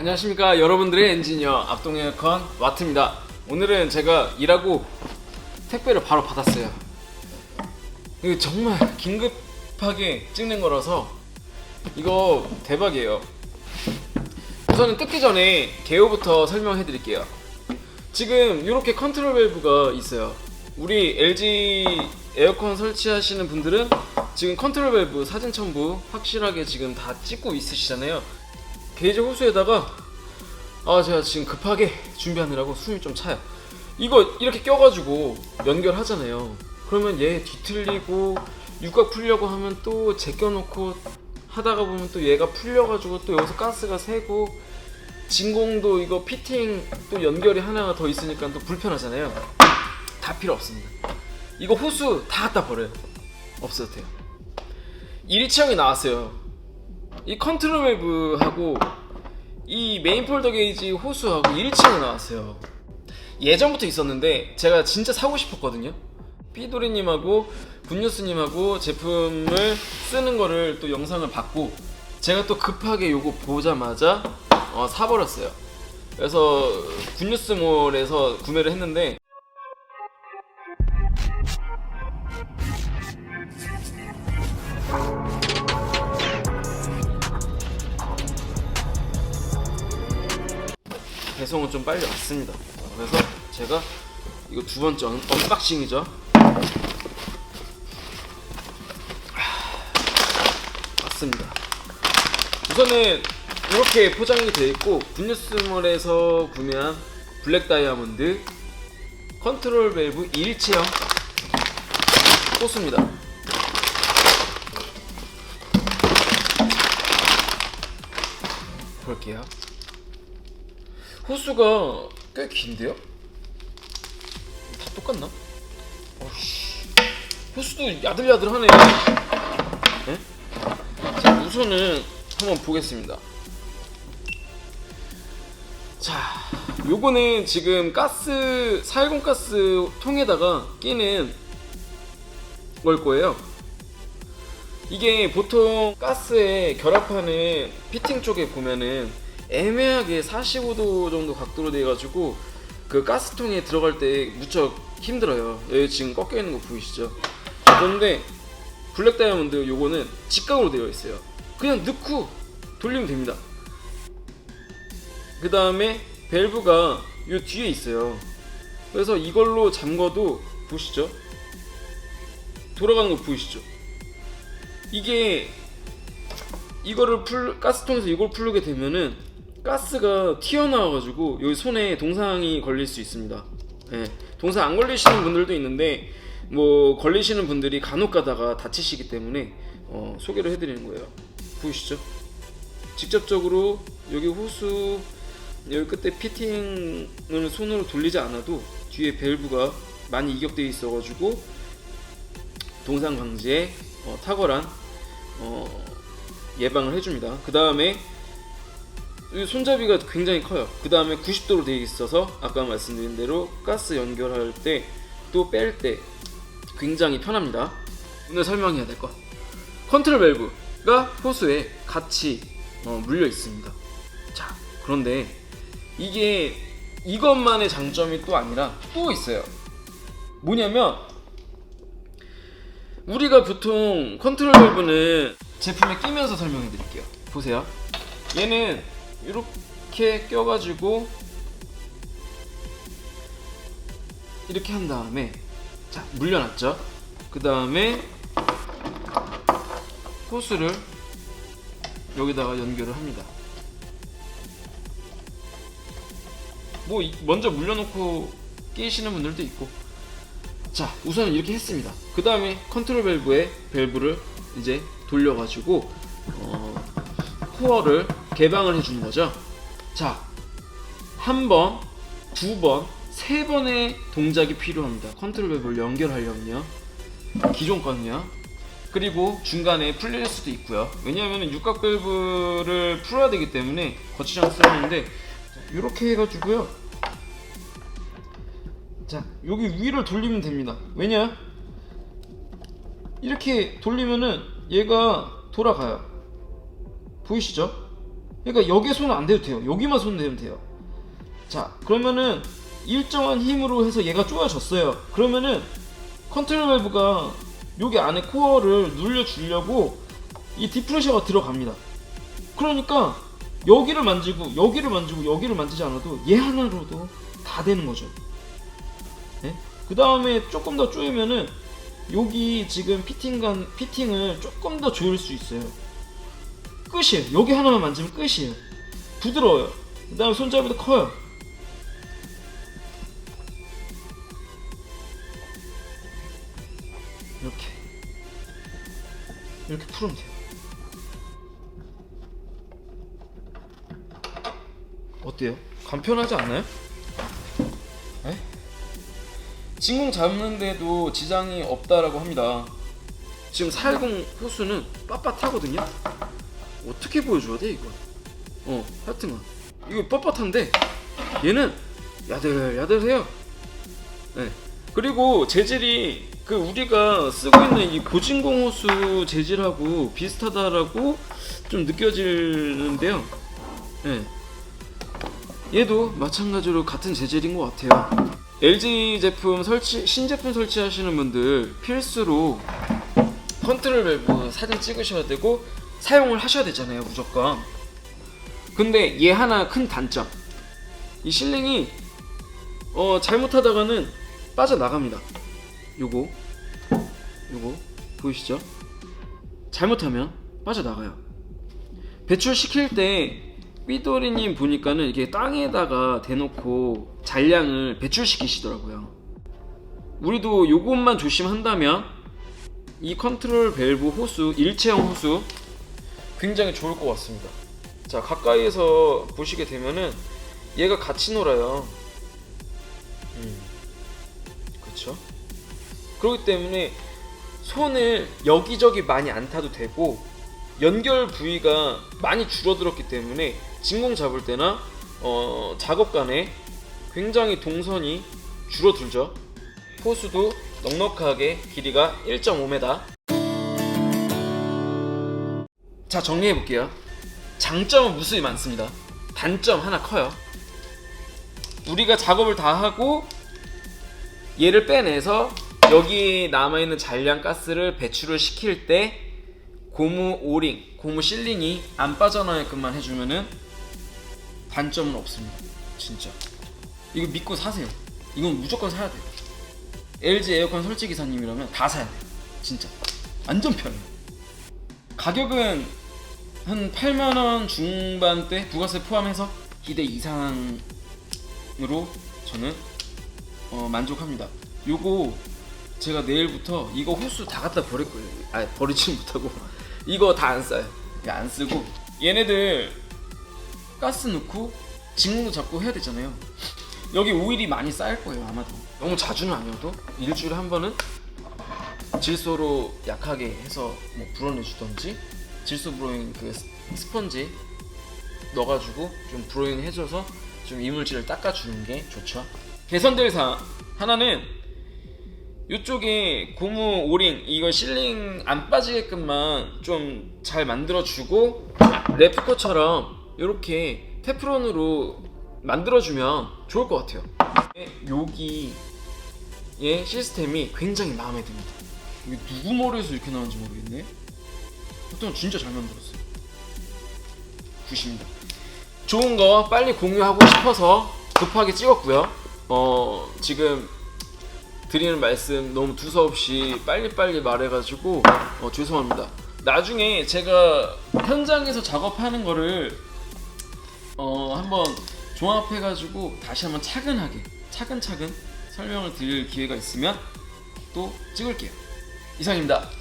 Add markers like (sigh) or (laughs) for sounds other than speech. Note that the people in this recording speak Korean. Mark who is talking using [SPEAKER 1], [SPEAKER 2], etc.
[SPEAKER 1] 안녕하십니까 여러분들의 엔지니어 압동 에어컨 와트입니다. 오늘은 제가 일하고 택배를 바로 받았어요. 이거 정말 긴급하게 찍는 거라서 이거 대박이에요. 우선은 뜯기 전에 개요부터 설명해 드릴게요. 지금 이렇게 컨트롤 밸브가 있어요. 우리 LG 에어컨 설치하시는 분들은 지금 컨트롤 밸브 사진 첨부 확실하게 지금 다 찍고 있으시잖아요 게이지 호수에다가 아 제가 지금 급하게 준비하느라고 숨이 좀 차요. 이거 이렇게 껴가지고 연결하잖아요. 그러면 얘 뒤틀리고 육각 풀려고 하면 또 제껴놓고 하다가 보면 또 얘가 풀려가지고 또 여기서 가스가 새고 진공도 이거 피팅 또 연결이 하나가 더 있으니까 또 불편하잖아요. 다 필요 없습니다. 이거 호수 다 갖다 버려요. 없어도 돼요. 일체형이 나왔어요. 이 컨트롤 밸브하고 이 메인 폴더 게이지 호수하고 일체형이 나왔어요. 예전부터 있었는데 제가 진짜 사고 싶었거든요. 삐도리님하고 분유스님하고 제품을 쓰는 거를 또 영상을 봤고 제가 또 급하게 요거 보자마자 어, 사버렸어요. 그래서 굿뉴스몰에서 구매를 했는데 배송은 좀 빨리 왔습니다. 그래서 제가 이거 두 번째 언, 언박싱이죠. 하, 왔습니다. 우선은 이렇게 포장이 되어 있고 분유스몰에서 구매한 블랙 다이아몬드 컨트롤 밸브 일체형 호수입니다. 볼게요. 호수가 꽤 긴데요? 다 똑같나? 어씨 호수도 야들야들하네 네? 자 우선은 한번 보겠습니다 자 요거는 지금 가스 410 가스 통에다가 끼는 걸 거예요 이게 보통 가스에 결합하는 피팅 쪽에 보면은 애매하게 45도 정도 각도로 돼 가지고 그 가스통에 들어갈 때 무척 힘들어요. 여기 지금 꺾여 있는 거 보이시죠? 그런데 블랙 다이아몬드 요거는 직각으로 되어 있어요. 그냥 넣고 돌리면 됩니다. 그 다음에 밸브가 요 뒤에 있어요. 그래서 이걸로 잠궈도 보시죠? 돌아가는 거 보이시죠? 이게 이거를 풀 가스통에서 이걸 풀게 되면은 가스가 튀어나와가지고 여기 손에 동상이 걸릴 수 있습니다. 예, 동상 안 걸리시는 분들도 있는데 뭐 걸리시는 분들이 간혹 가다가 다치시기 때문에 어, 소개를 해드리는 거예요. 보이시죠? 직접적으로 여기 호수 여기 끝에 피팅을 손으로 돌리지 않아도 뒤에 밸브가 많이 이격되어 있어가지고 동상 방지에 어, 탁월한 어, 예방을 해줍니다. 그 다음에 이 손잡이가 굉장히 커요. 그 다음에 90도로 되어 있어서 아까 말씀드린 대로 가스 연결할 때 또 뺄 때 굉장히 편합니다. 오늘 설명해야 될 거. 컨트롤 밸브가 호수에 같이 어, 물려 있습니다. 자, 그런데 이게 이것만의 장점이 또 아니라 또 있어요. 뭐냐면 우리가 보통 컨트롤 밸브는 제품에 끼면서 설명해 드릴게요. 보세요. 얘는 이렇게 껴가지고 이렇게 한 다음에 자 물려놨죠. 그 다음에 호스를 여기다가 연결을 합니다. 뭐 이- 먼저 물려놓고 끼시는 분들도 있고 자 우선은 이렇게 했습니다 그 다음에 컨트롤 밸브에 밸브를 이제 돌려가지고 어, 코어를 개방을 해주는 거죠? 자 한 번, 두 번, 세 번의 동작이 필요합니다. 컨트롤 밸브를 연결하려면요. 기존 거는요. 그리고 중간에 풀릴 수도 있고요. 왜냐하면 육각 밸브를 풀어야 되기 때문에 거치장스러운데 이렇게 해가지고요. 자 여기 위를 돌리면 됩니다. 왜냐? 이렇게 돌리면은 얘가 돌아가요. 보이시죠 그러니까 여기에 손은 안 대도 돼요. 여기만 손 대면 돼요. 자, 그러면은 일정한 힘으로 해서 얘가 조여졌어요. 그러면은 컨트롤 밸브가 여기 안에 코어를 눌려주려고 이 디프레셔가 들어갑니다. 그러니까 여기를 만지고 여기를 만지고 여기를 만지지 않아도 얘 하나로도 다 되는 거죠. 네? 그 다음에 조금 더 조이면은 여기 지금 피팅간 피팅을 조금 더 조일 수 있어요. 끝이에요. 여기 하나만 만지면 끝이에요. 부드러워요. 그 다음에 손잡이도 커요. 이렇게 이렇게 풀으면 돼요. 어때요? 간편하지 않아요? 에? 진공 잡는데도 지장이 없다라고 합니다. 지금 410 호수는 빳빳하거든요. 어떻게 보여줘야 돼 이거? 어, 하여튼간 이거 뻣뻣한데 얘는 야들야들해요. 네. 그리고 재질이 그 우리가 쓰고 있는 이 고진공 호수 재질하고 비슷하다라고 좀 느껴지는데요. 네. 얘도 마찬가지로 같은 재질인 것 같아요. LG 제품 설치 신제품 설치하시는 분들 필수로 컨트롤 밸브 사진 찍으셔야 되고 사용을 하셔야 되잖아요 무조건. 근데 얘 하나 큰 단점 이 실링이 어 잘못하다가는 빠져 나갑니다. 요거 요거 보이시죠? 잘못하면 빠져 나가요. 배출 시킬 때 삐도리님 보니까는 이게 땅에다가 대놓고 잔량을 배출시키시더라고요. 우리도 요것만 조심한다면 이 컨트롤 밸브 호수 일체형 호수 굉장히 좋을 것 같습니다. 자 가까이에서 보시게 되면은 얘가 같이 놀아요. 음, 그렇죠. 그렇기 때문에 손을 여기저기 많이 안 타도 되고 연결 부위가 많이 줄어들었기 때문에 진공 잡을 때나 어, 작업 간에 굉장히 동선이 줄어들죠. 호수도 넉넉하게 길이가 1.5m. 자 정리해 볼게요. 장점은 무수히 많습니다. 단점 하나 커요. 우리가 작업을 다 하고 얘를 빼내서 여기 남아있는 잔량 가스를 배출을 시킬 때 고무 오링, 고무 실링이 안 빠져나게끔만 해주면은 단점은 없습니다. 진짜. 이거 믿고 사세요. 이건 무조건 사야 돼요. LG 에어컨 설치 기사님이라면 다 사야 돼요. 진짜. 완전 편해요. 가격은 한 8만 원 중반대 부가세 포함해서 기대 이상으로 저는 어, 만족합니다. 요거 제가 내일부터 이거 호수 다 갖다 버릴 거예요. 아 버리지 못하고 (laughs) 이거 다 안 써요. 이거 안 쓰고 얘네들 가스 넣고 진공도 잡고 해야 되잖아요. 여기 오일이 많이 쌓일 거예요 아마도. 너무 자주는 아니어도 일주일에 한 번은 질소로 약하게 해서 뭐 불어내주던지 질소 브로잉 그 스- 스펀지 넣어가지고 좀 브로잉 해줘서 좀 이물질을 닦아주는 게 좋죠. 개선될 사항 하나는 이쪽에 고무 오링 이거 실링 안 빠지게끔만 좀 잘 만들어주고 레프코처럼 이렇게 테프론으로 만들어주면 좋을 것 같아요. 여기의 시스템이 굉장히 마음에 듭니다. 이게 누구 머리에서 이렇게 나온지 모르겠네. 하여튼 진짜 잘 만들었어요. 굿입니다. 좋은 거 빨리 공유하고 싶어서 급하게 찍었고요. 어 지금 드리는 말씀 너무 두서없이 빨리빨리 말해가지고 어, 죄송합니다. 나중에 제가 현장에서 작업하는 거를 어, 한번 종합해가지고 다시 한번 차근하게 차근차근 설명을 드릴 기회가 있으면 또 찍을게요. 이상입니다.